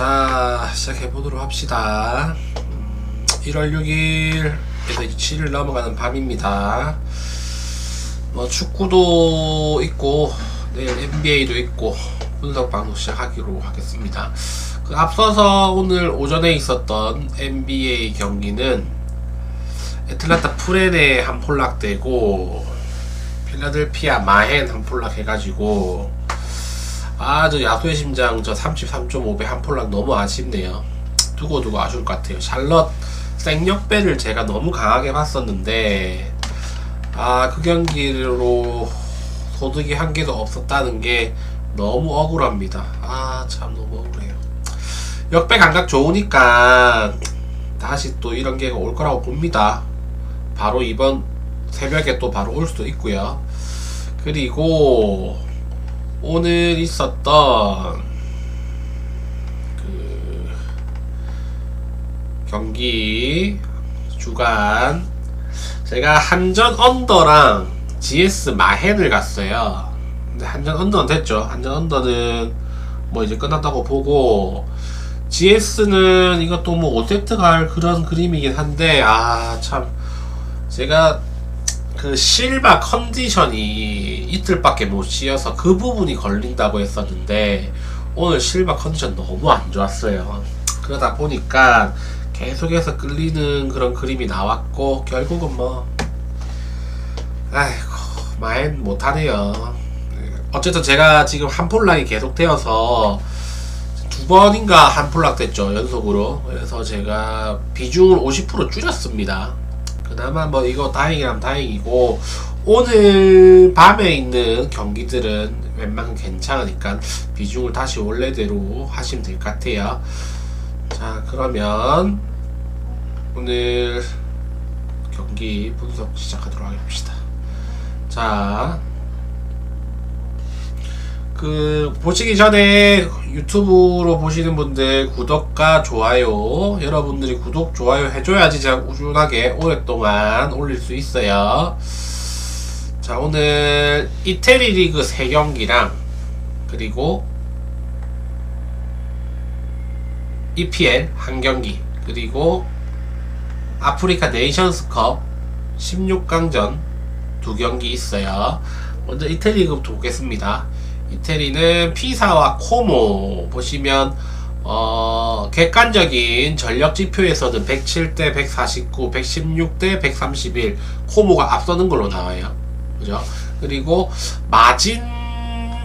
자, 시작해 보도록 합시다. 음, 1월 6일에서 이제 7일 넘어가는 밤입니다. 뭐 축구도 있고 내일 NBA도 있고 분석 방송 시작하기로 하겠습니다. 그 앞서서 오늘 오전에 있었던 NBA 경기는 애틀란타 프렌에 한 폴락 되고 필라델피아 마헨 한 폴락 해가지고 아 저 야수의 심장 저 33.5배 한 폴락 너무 아쉽네요. 두고 두고 아쉬울 것 같아요. 샬럿 생역배를 제가 너무 강하게 봤었는데 아 그 경기로 소득이 한 개도 없었다는 게 너무 억울합니다. 아 참 너무 억울해요. 역배 감각 좋으니까 다시 또 이런 기회가 올 거라고 봅니다. 바로 이번 새벽에 또 바로 올 수도 있고요. 그리고 오늘 있었던 그 경기 주간 제가 한전 언더랑 GS 마헨을 갔어요. 근데 한전 언더는 됐죠. 한전 언더는 뭐 이제 끝났다고 보고 GS는 이것도 뭐 5세트 갈 그런 그림이긴 한데 아 참 제가 그 실바 컨디션이 이틀밖에 못 쉬어서 그 부분이 걸린다고 했었는데 오늘 실바 컨디션 너무 안 좋았어요. 그러다 보니까 계속해서 끌리는 그런 그림이 나왔고 결국은 뭐 아이고 마엔 못하네요. 어쨌든 제가 지금 한 폴락이 계속 되어서 두 번인가 한 폴락 됐죠 연속으로 그래서 제가 비중을 50% 줄였습니다. 그나마 뭐 이거 다행이라면 다행이고 오늘 밤에 있는 경기들은 웬만큼 괜찮으니까 비중을 다시 원래대로 하시면 될 것 같아요. 자 그러면 오늘 경기 분석 시작하도록 하겠습니다. 자, 그 보시기 전에 유튜브로 보시는 분들 구독과 좋아요 여러분들이 구독 좋아요 해줘야지 제가 꾸준하게 오랫동안 올릴 수 있어요. 자 오늘 이태리 리그 3경기랑 그리고 EPL 한 경기 그리고 아프리카 네이션스컵 16강전 두 경기 있어요. 먼저 이태리 리그부터 보겠습니다. 이태리는 피사와 코모 보시면 어, 객관적인 전력 지표에서는 107대 149, 116대 131 코모가 앞서는 걸로 나와요. 그죠? 그리고 마진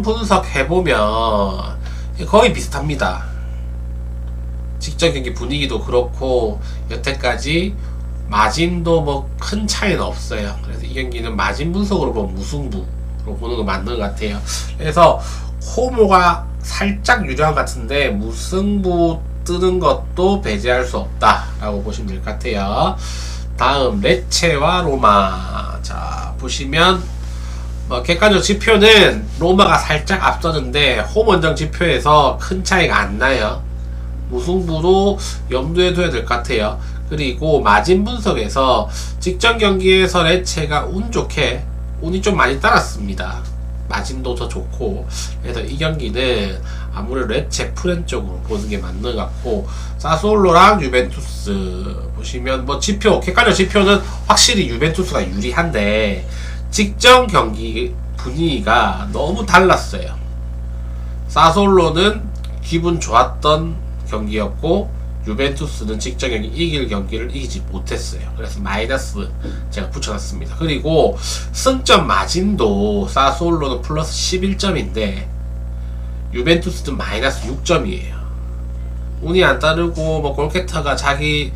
분석해 보면 거의 비슷합니다. 직전 경기 분위기도 그렇고 여태까지 마진도 뭐 큰 차이는 없어요. 그래서 이 경기는 마진 분석으로 보면 무승부로 보는 거 맞는 것 같아요. 그래서 호모가 살짝 유리한 것 같은데 무승부 뜨는 것도 배제할 수 없다라고 보시면 될 것 같아요. 다음 레체와 로마 자 보시면 뭐 객관적 지표는 로마가 살짝 앞서는데 홈 원정 지표에서 큰 차이가 안 나요. 무승부도 염두에 둬야 될 것 같아요. 그리고 마진 분석에서 직전 경기에서 레체가 운 좋게 운이 좀 많이 따랐습니다. 마진도 더 좋고 그래서 이 경기는 아무래도 레체 프렌 쪽으로 보는 게 맞는 것 같고 사솔로랑 유벤투스 보시면 뭐 지표 객관적 지표는 확실히 유벤투스가 유리한데 직전 경기 분위기가 너무 달랐어요. 사솔로는 기분 좋았던 경기였고 유벤투스는 직전 경기 이길 경기를 이기지 못했어요. 그래서 마이너스 제가 붙여놨습니다. 그리고 승점 마진도 사솔로는 플러스 11점인데 유벤투스 는 마이너스 6점이에요. 운이 안 따르고 뭐 골키터가 자기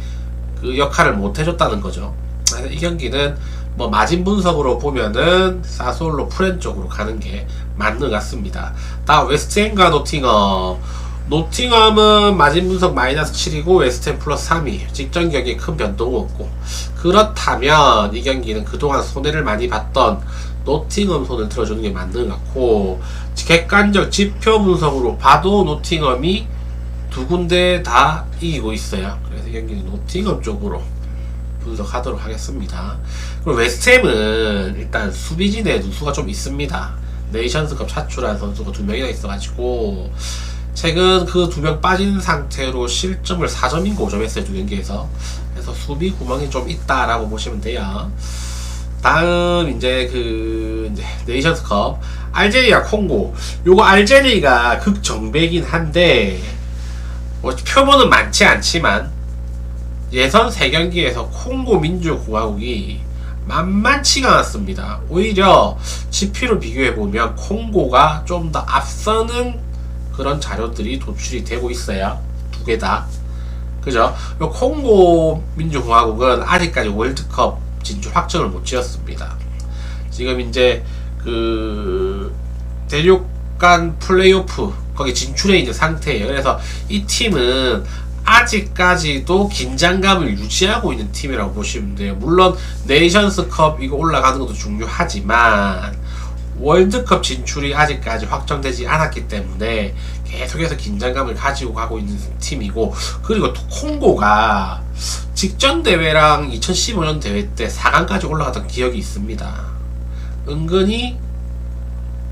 그 역할을 못 해줬다는 거죠. 그래서 이 경기는 뭐 마진 분석으로 보면은 사솔로 프렌 쪽으로 가는 게 맞는 것 같습니다. 다음 웨스트햄과 노팅엄 노팅엄은 마진 분석 마이너스 7이고 웨스트햄 플러스 3이 직전 경기에 큰 변동 없고 그렇다면 이 경기는 그동안 손해를 많이 봤던 노팅엄 손을 들어주는 게 맞는 것 같고 객관적 지표 분석으로 봐도 노팅엄이 두 군데 다 이기고 있어요. 그래서 이 경기는 노팅엄 쪽으로 분석하도록 하겠습니다. 그리고 웨스트햄은 일단 수비진에 누수가 좀 있습니다. 네이션스컵 차출한 선수가 두 명이나 있어가지고 최근 그 두 명 빠진 상태로 실점을 4점인가 5점 했어요 두 경기에서 그래서 수비 구멍이 좀 있다라고 보시면 돼요 다음 이제 그 이제 네이션스컵 알제리아 콩고 요거 알제리가 극정배긴 한데 뭐 표본은 많지 않지만 예선 3경기에서 콩고 민주공화국이 만만치가 않았습니다. 오히려 지표로 비교해보면 콩고가 좀 더 앞서는 그런 자료들이 도출이 되고 있어요. 두 개 다. 그죠? 요 콩고 민주공화국은 아직까지 월드컵 진출 확정을 못 지었습니다. 지금 이제 그 대륙간 플레이오프 거기 진출해 있는 상태예요. 그래서 이 팀은 아직까지도 긴장감을 유지하고 있는 팀이라고 보시면 돼요. 물론 네이션스컵 이거 올라가는 것도 중요하지만 월드컵 진출이 아직까지 확정되지 않았기 때문에 계속해서 긴장감을 가지고 가고 있는 팀이고 그리고 또 콩고가 직전 대회랑 2015년 대회 때 4강까지 올라갔던 기억이 있습니다. 은근히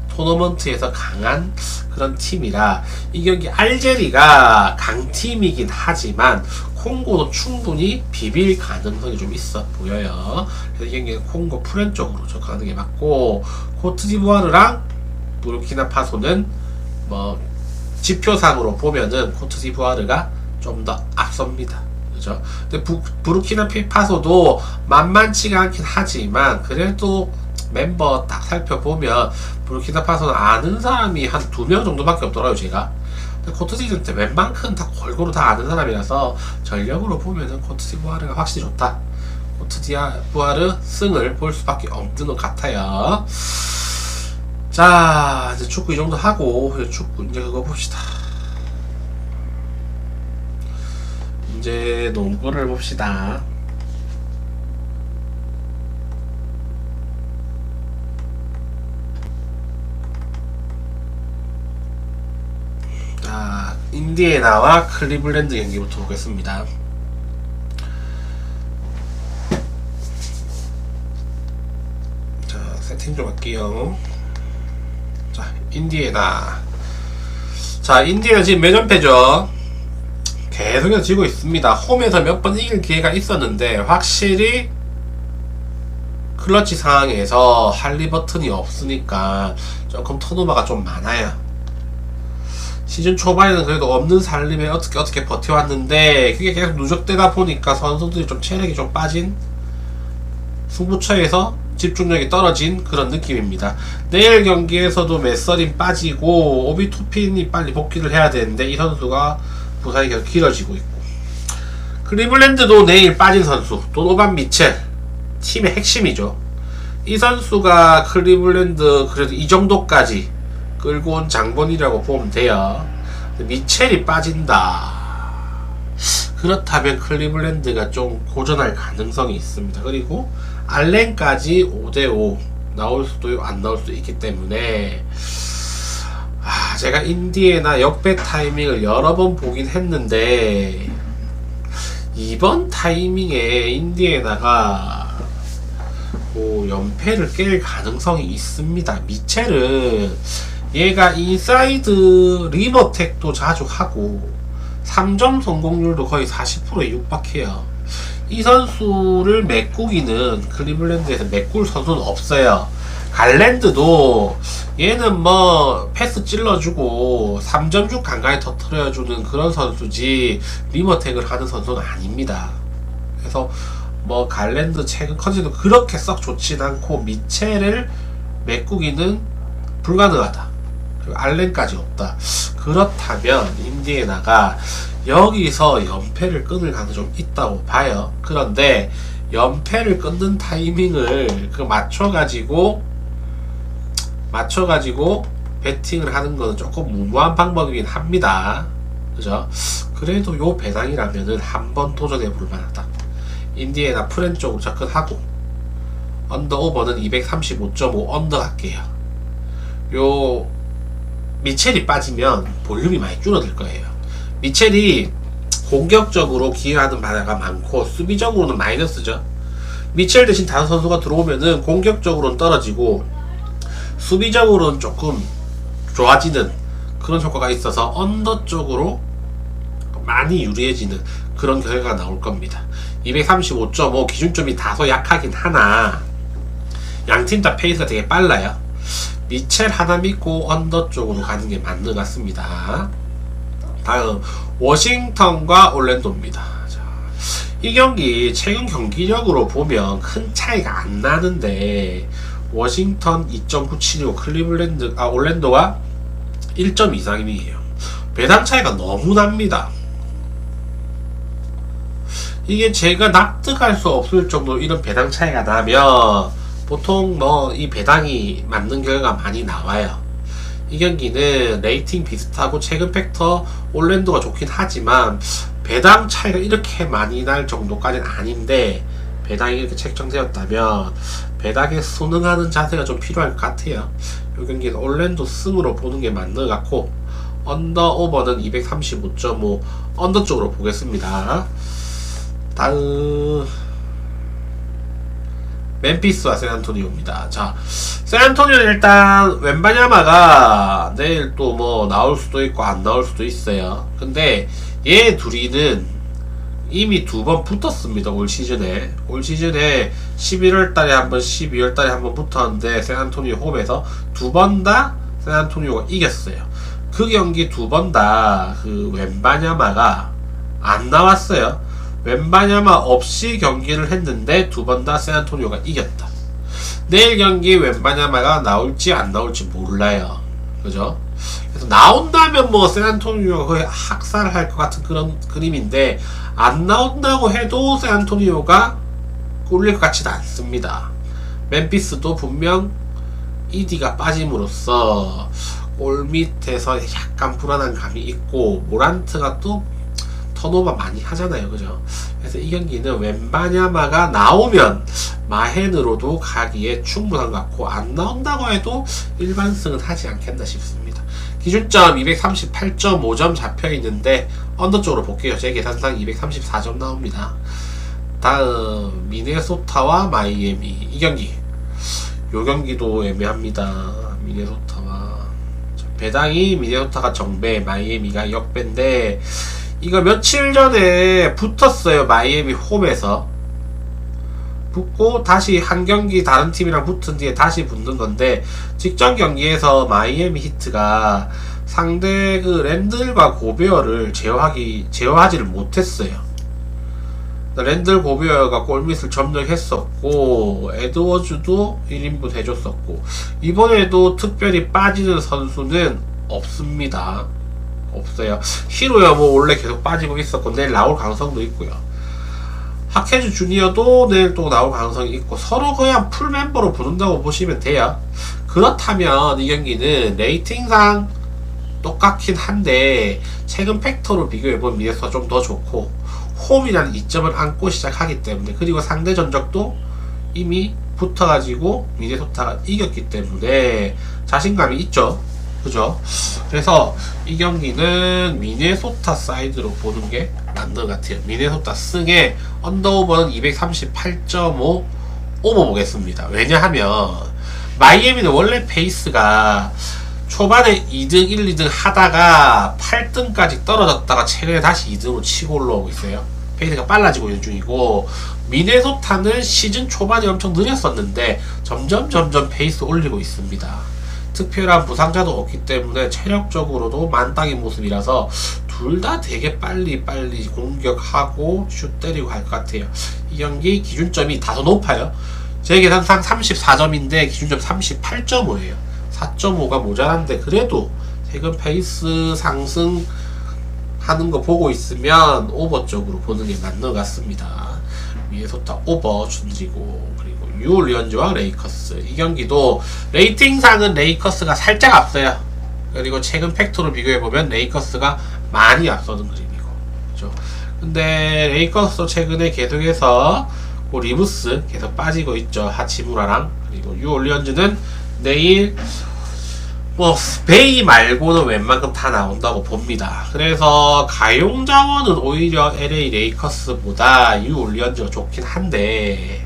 토너먼트에서 강한 그런 팀이라 이 경기 알제리가 강팀이긴 하지만 콩고도 충분히 비빌 가능성이 좀 있어 보여요. 그래서 이 경기는 콩고 프렌 쪽으로 접근하는 게 맞고 코트디부아르랑 부르키나파소는 뭐 지표상으로 보면은 코트디부아르가 좀 더 앞섭니다. 그죠? 근데 부, 부르키나파소도 만만치가 않긴 하지만 그래도 멤버 딱 살펴보면 부르키나파소는 아는 사람이 한 두 명 정도밖에 없더라고요 제가. 때 웬만큼 다 골고루 다 아는 사람이라서 전력으로 보면은 코트디부아르가 확실히 좋다. 코트디부아르 승을 볼 수밖에 없는 것 같아요. 자 이제 축구 이 정도 하고 축구 이제 그거 봅시다 이제 농구를 봅시다 자, 인디애나와 클리블랜드 경기부터 보겠습니다. 자, 세팅 좀 할게요. 자, 인디애나. 자, 인디애나 지금 몇 연패죠? 계속해서 지고 있습니다. 홈에서 몇 번 이길 기회가 있었는데, 확실히 클러치 상황에서 할리버튼이 없으니까 조금 턴오버가 좀 많아요. 시즌 초반에는 그래도 없는 살림에 어떻게 어떻게 버텨왔는데 그게 계속 누적되다 보니까 선수들이 좀 체력이 좀 빠진 승부처에서 집중력이 떨어진 그런 느낌입니다. 내일 경기에서도 메서린 빠지고 오비토핀이 빨리 복귀를 해야 되는데 이 선수가 부상이 계속 길어지고 있고 클리블랜드도 내일 빠진 선수 도노반 미첼 팀의 핵심이죠. 이 선수가 클리블랜드 그래도 이 정도까지 끌고 온 장본이라고 보면 돼요. 미첼이 빠진다. 그렇다면 클리블랜드가 좀 고전할 가능성이 있습니다. 그리고 알렌까지 5대5 나올 수도 안 나올 수도 있기 때문에 아, 제가 인디애나 역배 타이밍을 여러 번 보긴 했는데 이번 타이밍에 인디애나가 뭐 연패를 깰 가능성이 있습니다. 미첼은 얘가 인사이드 리머텍도 자주 하고 3점 성공률도 거의 40%에 육박해요. 이 선수를 메꾸기는 클리블랜드에서 메꿀 선수는 없어요. 갈랜드도 얘는 뭐 패스 찔러주고 3점슛 간간히 터트려주는 그런 선수지 리머텍을 하는 선수는 아닙니다. 그래서 뭐 갈랜드 최근 컨디도 그렇게 썩 좋진 않고 미첼을 메꾸기는 불가능하다. 그리고 알렌까지 없다. 그렇다면 인디애나가 여기서 연패를 끊을 가능성이 좀 있다고 봐요. 그런데 연패를 끊는 타이밍을 그 맞춰가지고 맞춰가지고 배팅을 하는 거는 조금 무모한 방법이긴 합니다. 그죠? 그래도 요 배당이라면은 한번 도전해 볼 만하다. 인디애나 프렌 쪽으로 접근하고 언더 오버는 235.5 언더 할게요. 요 미첼이 빠지면 볼륨이 많이 줄어들 거예요. 미첼이 공격적으로 기여하는 바가 많고 수비적으로는 마이너스죠. 미첼 대신 다른 선수가 들어오면은 공격적으로는 떨어지고 수비적으로는 조금 좋아지는 그런 효과가 있어서 언더 쪽으로 많이 유리해지는 그런 결과가 나올 겁니다. 235.5 기준점이 다소 약하긴 하나 양팀 다 페이스가 되게 빨라요. 미첼 하나 믿고 언더 쪽으로 가는 게 맞는 것 같습니다. 다음 워싱턴과 올랜도입니다. 자, 이 경기 최근 경기력으로 보면 큰 차이가 안 나는데 워싱턴 2.97이고 클리블랜드 아 올랜도가 1점 이상이에요. 배당 차이가 너무 납니다. 이게 제가 납득할 수 없을 정도로 이런 배당 차이가 나면 보통 뭐 이 배당이 맞는 결과가 많이 나와요. 이 경기는 레이팅 비슷하고 최근 팩터 올랜도가 좋긴 하지만 배당 차이가 이렇게 많이 날 정도까지는 아닌데 배당이 이렇게 책정되었다면 배당에 순응하는 자세가 좀 필요할 것 같아요. 이 경기는 올랜도 승으로 보는 게 맞는 것 같고 언더 오버는 235.5 언더 쪽으로 보겠습니다. 다음 멤피스와 샌안토니오입니다. 자, 샌안토니오는 일단 웬바냐마가 내일 또 뭐 나올 수도 있고 안 나올 수도 있어요. 근데 얘 둘이는 이미 두 번 붙었습니다. 올 시즌에. 올 시즌에 11월 달에 한 번, 12월 달에 한 번 붙었는데 샌안토니오 홈에서 두 번 다 샌안토니오가 이겼어요. 그 경기 두 번 다 그 웬바냐마가 안 나왔어요. 웬바냐마 없이 경기를 했는데 두 번 다 샌안토니오가 이겼다. 내일 경기 웬바냐마가 나올지 안 나올지 몰라요. 그죠? 그래서 나온다면 뭐 샌안토니오가 거의 학살을 할 것 같은 그런 그림인데 안 나온다고 해도 샌안토니오가 꿀릴 것 같지는 않습니다. 멤피스도 분명 이디가 빠짐으로써 골 밑에서 약간 불안한 감이 있고 모란트가 또 턴오버 많이 하잖아요. 그죠? 그래서 이 경기는 웬바냐마가 나오면 마헨으로도 가기에 충분한 것 같고 안 나온다고 해도 일반승은 하지 않겠나 싶습니다. 기준점 238.5점 잡혀 있는데 언더 쪽으로 볼게요. 제 계산상 234점 나옵니다. 다음 미네소타와 마이애미 이 경기 요 경기도 애매합니다. 미네소타와 배당이 미네소타가 정배 마이애미가 역배인데 이거 며칠 전에 붙었어요. 마이애미 홈에서. 붙고 다시 한 경기 다른 팀이랑 붙은 뒤에 다시 붙는 건데 직전 경기에서 마이애미 히트가 상대 그 랜들과 고베어를 제어하기 제어하지를 못했어요. 랜들 고베어가 골밑을 점령했었고 에드워즈도 1인분 해줬었고 이번에도 특별히 빠지는 선수는 없습니다. 없어요. 히로야 뭐 원래 계속 빠지고 있었고 내일 나올 가능성도 있고요. 하케즈 주니어도 내일 또 나올 가능성이 있고 서로 그냥 풀 멤버로 부른다고 보시면 돼요. 그렇다면 이 경기는 레이팅상 똑같긴 한데 최근 팩터로 비교해보면 미네소가 좀더 좋고 홈이라는 이점을 안고 시작하기 때문에 그리고 상대 전적도 이미 붙어가지고 미네소타가 이겼기 때문에 자신감이 있죠. 그죠? 그래서 이 경기는 미네소타 사이드로 보는 게 맞는 것 같아요. 미네소타 승에 언더오버는 238.5 오버 보겠습니다. 왜냐하면 마이애미는 원래 페이스가 초반에 2등, 1, 2등 하다가 8등까지 떨어졌다가 최근에 다시 2등으로 치고 올라오고 있어요. 페이스가 빨라지고 있는 중이고 미네소타는 시즌 초반에 엄청 느렸었는데 점점 점점 페이스 올리고 있습니다. 특별한 부상자도 없기 때문에 체력적으로도 만땅인 모습이라서 둘 다 되게 빨리 빨리 공격하고 슛 때리고 할 것 같아요. 이 경기 기준점이 다소 높아요. 제 계산상 34점인데 기준점 38.5예요. 4.5가 모자란데 그래도 최근 페이스 상승 하는 거 보고 있으면 오버 쪽으로 보는 게 맞는 것 같습니다. 미네소타 오버 준드리고 그리고 유올리언즈와 레이커스 이 경기도 레이팅상은 레이커스가 살짝 앞서요. 그리고 최근 팩토로 비교해 보면 레이커스가 많이 앞서는 그림이고 그죠. 근데 레이커스 최근에 계속해서 뭐 리브스 계속 빠지고 있죠 하치무라랑 그리고 유올리언즈는 내일 뭐 베이 말고는 웬만큼 다 나온다고 봅니다. 그래서 가용 자원은 오히려 LA 레이커스보다 유 올리언즈가 좋긴 한데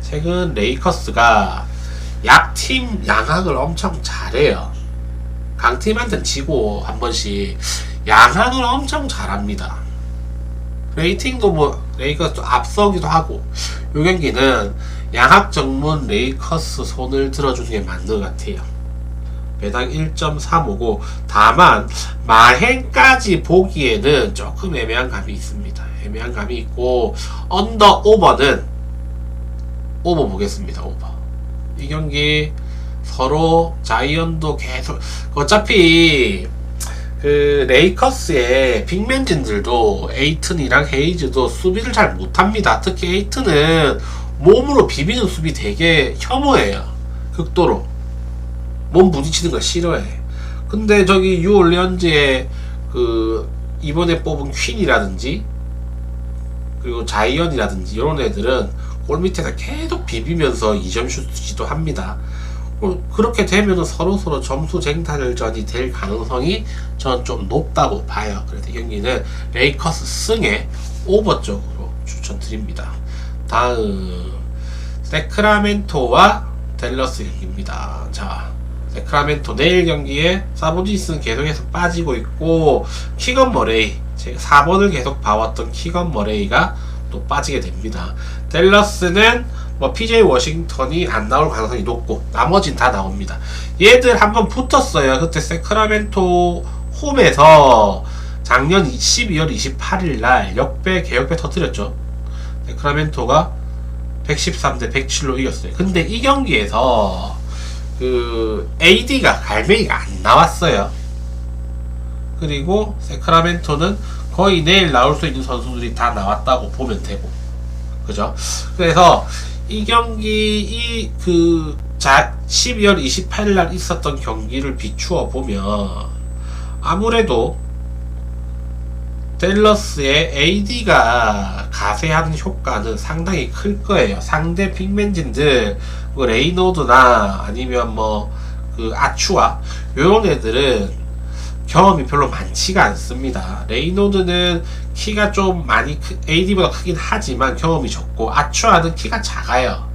최근 레이커스가 약팀 양악을 엄청 잘해요. 강팀한테 지고 한 번씩 양항을 엄청 잘합니다. 레이팅도 뭐 레이커스 앞서기도 하고 이 경기는 양학 정문 레이커스 손을 들어주는 게 맞는 것 같아요. 배당 1.35고 다만 마행까지 보기에는 조금 애매한 감이 있습니다. 애매한 감이 있고 언더 오버는 오버 보겠습니다. 오버 이 경기 서로 자이언도 계속 어차피 그 레이커스의 빅맨진들도 에이튼이랑 헤이즈도 수비를 잘 못합니다. 특히 에이튼은 몸으로 비비는 수비 되게 혐오해요. 극도로 몸 부딪히는 거 싫어해. 근데 저기 유올리언즈의 그 이번에 뽑은 퀸이라든지 그리고 자이언이라든지 이런 애들은 골 밑에서 계속 비비면서 2점 슛 시도합니다. 어, 그렇게 되면 서로 서로 점수 쟁탈전이 될 가능성이 저는 좀 높다고 봐요. 그래서 이 경기는 레이커스 승에 오버 쪽으로 추천드립니다. 다음 세크라멘토와 델러스 경기입니다. 자, 세크라멘토 내일 경기에 사보디스는 계속해서 빠지고 있고 키건 머레이 제가 4번을 계속 봐왔던 키건 머레이가 또 빠지게 됩니다. 델러스는 뭐 PJ 워싱턴이 안 나올 가능성이 높고 나머진 다 나옵니다. 얘들 한번 붙었어요. 그때 세크라멘토 홈에서 작년 12월 28일 날 역배 개역배 터뜨렸죠. 세크라멘토가 113대 107로 이겼어요. 근데 이 경기에서 그 AD가 갈매기가 안 나왔어요. 그리고 세크라멘토는 거의 내일 나올 수 있는 선수들이 다 나왔다고 보면 되고 그죠? 그래서 이 경기 이그자 12월 28일 날 있었던 경기를 비추어 보면 아무래도 델러스의 AD가 가세하는 효과는 상당히 클 거예요. 상대 빅맨진들 뭐 레이노드나 아니면 뭐 그 아추아 이런 애들은 경험이 별로 많지가 않습니다. 레이노드는 키가 좀 많이 크, AD보다 크긴 하지만 경험이 적고 아추아는 키가 작아요.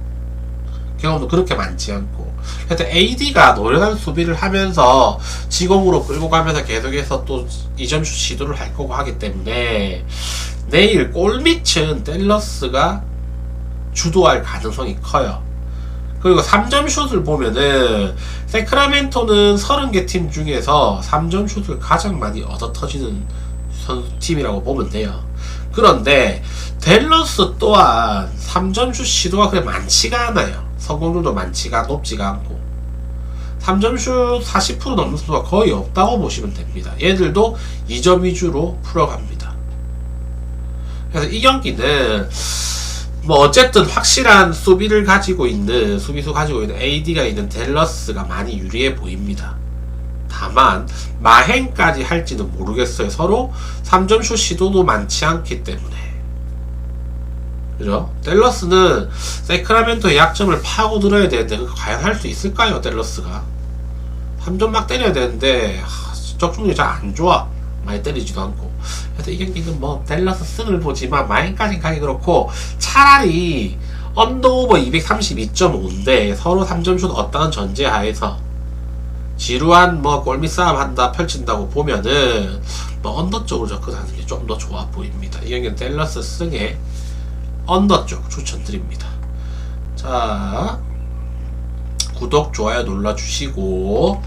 경험도 그렇게 많지 않고. 그래서 AD가 노련한 수비를 하면서 지공으로 끌고 가면서 계속해서 또 2점 슛 시도를 할 거고 하기 때문에 내일 골밑은 댈러스가 주도할 가능성이 커요. 그리고 3점 슛을 보면은 세크라멘토는 30개 팀 중에서 3점 슛을 가장 많이 얻어 터지는 선수 팀이라고 보면 돼요. 그런데 델러스 또한 3점 슛 시도가 그래 많지가 않아요. 성공률도 많지가 높지가 않고 3점 슛 40% 넘는 선수가 거의 없다고 보시면 됩니다. 얘들도 2점 위주로 풀어갑니다. 그래서 이 경기는 뭐 어쨌든 확실한 수비를 가지고 있는 수비수 가지고 있는 AD가 있는 델러스가 많이 유리해 보입니다. 다만 마행까지 할지는 모르겠어요. 서로 3점 슛 시도도 많지 않기 때문에. 그죠? 델러스는 세크라멘토의 약점을 파고 들어야 되는데 과연 할 수 있을까요? 델러스가 3점 막 때려야 되는데 하, 적중률이 잘 안 좋아. 많이 때리지도 않고. 그래서 이 경기는 뭐 델러스 승을 보지만 마인까지 가기 그렇고 차라리 언더오버 232.5인데 서로 3점 슛 얻다는 전제하에서 지루한 뭐 골밑 싸움 한다 펼친다고 보면은 뭐 언더 쪽으로 접근하는 게 좀 더 좋아 보입니다. 이 경기는 델러스 승에 언더 쪽 추천드립니다. 자 구독 좋아요 눌러주시고